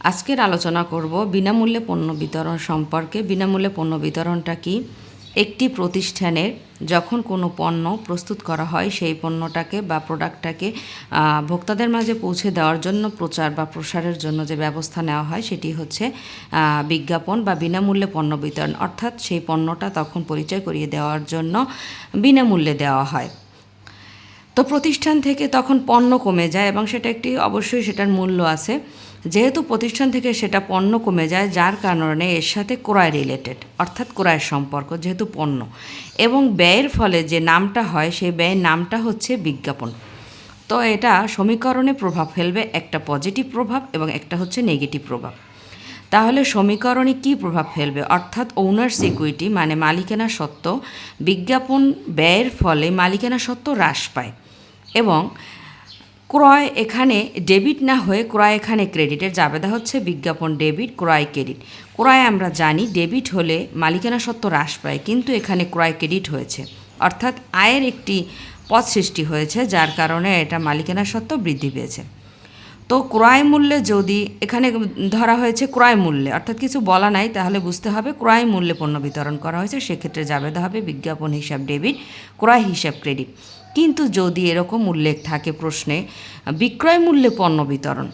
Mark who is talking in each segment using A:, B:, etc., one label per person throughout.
A: আজকের আলোচনা করব বিনামূল্যে পণ্য বিতরণ সম্পর্কে। বিনামূল্যে পণ্য বিতরণটা কি? একটি প্রতিষ্ঠানের যখন কোনো পণ্য প্রস্তুত করা হয়, সেই পণ্যটাকে বা প্রোডাক্টটাকে ভোক্তাদের মাঝে পৌঁছে দেওয়ার জন্য প্রচার বা প্রসারের জন্য যে ব্যবস্থা নেওয়া হয়, সেটি হচ্ছে বিজ্ঞাপন বা বিনামূল্যে পণ্য বিতরণ। অর্থাৎ সেই পণ্যটা তখন পরিচয় করিয়ে দেওয়ার জন্য বিনামূল্যে দেওয়া হয়। তো প্রতিষ্ঠান থেকে তখন পণ্য কমে যায় এবং সেটা একটি অবশ্যই সেটার মূল্য আছে। যেহেতু প্রতিষ্ঠান থেকে সেটা পণ্য কমে যায়, যার কারণে এর সাথে ক্রয় রিলেটেড অর্থাৎ ক্রয়ের সম্পর্ক, যেহেতু পণ্য। এবং ব্যয়ের ফলে যে নামটা হয়, সেই ব্যয়ের নামটা হচ্ছে বিজ্ঞাপন। তো এটা সমীকরণে প্রভাব ফেলবে, একটা পজিটিভ প্রভাব এবং একটা হচ্ছে নেগেটিভ প্রভাব। তাহলে সমীকরণে কী প্রভাব ফেলবে? অর্থাৎ ওনার সিকুইটি মানে মালিকানা সত্ত্ব বিজ্ঞাপন ব্যয়ের ফলে মালিকানা সত্ত্ব হ্রাস পায়। এবং ক্রয় এখানে ডেবিট না হয়ে ক্রয় এখানে ক্রেডিটের জাবেদা হচ্ছে বিজ্ঞাপন ডেবিট, ক্রয় ক্রেডিট। ক্রয় আমরা জানি ডেবিট হলে মালিকানা সত্ত্ব হ্রাস পায়, কিন্তু এখানে ক্রয় ক্রেডিট হয়েছে। অর্থাৎ আয়ের একটি পথ সৃষ্টি হয়েছে, যার কারণে এটা মালিকানা সত্ত্ব বৃদ্ধি পেয়েছে। তো ক্রয় মূল্যে যদি এখানে ধরা হয়েছে ক্রয় মূল্যে, অর্থাৎ কিছু বলা নাই, তাহলে বুঝতে হবে ক্রয় মূল্যে পণ্য বিতরণ করা হয়েছে, সেক্ষেত্রে জাবেদা হবে বিজ্ঞাপন হিসাব ডেবিট, ক্রয় হিসাব ক্রেডিট। কিন্তু যদি এরকম উল্লেখ থাকে প্রশ্নে, বিক্রয় মূল্যে পণ্য বিতরণ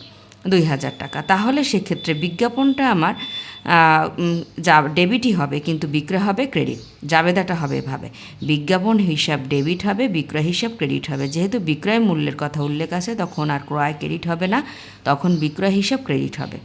A: দুই হাজার টাকা, তাহলে সেক্ষেত্রে বিজ্ঞাপনটা আমার যা ডেবিটই হবে কিন্তু বিক্রয় হবে ক্রেডিট, জাবেদাটা হবে এভাবে। বিজ্ঞাপন হিসাব ডেবিট হবে, বিক্রয় হিসাব ক্রেডিট হবে। যেহেতু বিক্রয় মূল্যের কথা উল্লেখ আছে, তখন আর ক্রয় ক্রেডিট হবে না, তখন বিক্রয় হিসাব ক্রেডিট হবে।